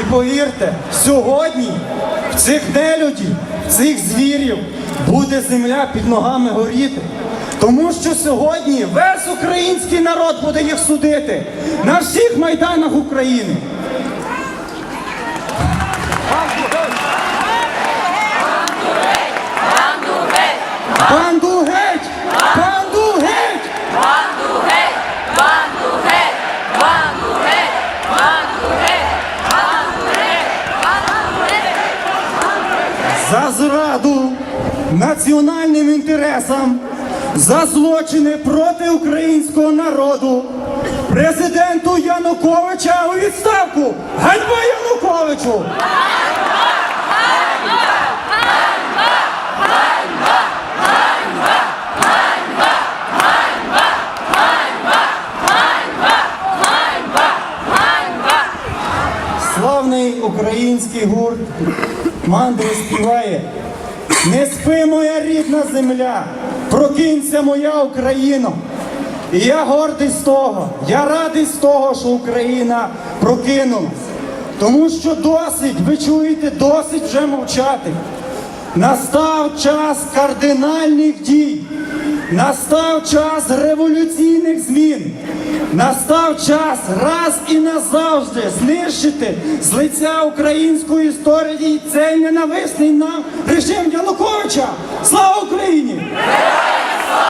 І повірте, сьогодні в цих нелюдів, в цих звірів буде земля під ногами горіти. Тому що сьогодні весь український народ буде їх судити на всіх майданах України. Банду за зраду національним інтересам, за злочини проти українського народу, президенту Януковича у відставку! Ганьба Януковичу! Славний український гурт мандри співає. Не спи, моя рідна земля, прокинься моя Україно. І я гордий з того, я радий з того, що Україна прокинулась. Тому що досить, ви чуєте, досить вже мовчати. Настав час кардинальних дій. Настав час революційних змін. Настав час раз і назавжди знищити з лиця української історії цей ненависний нам режим Януковича.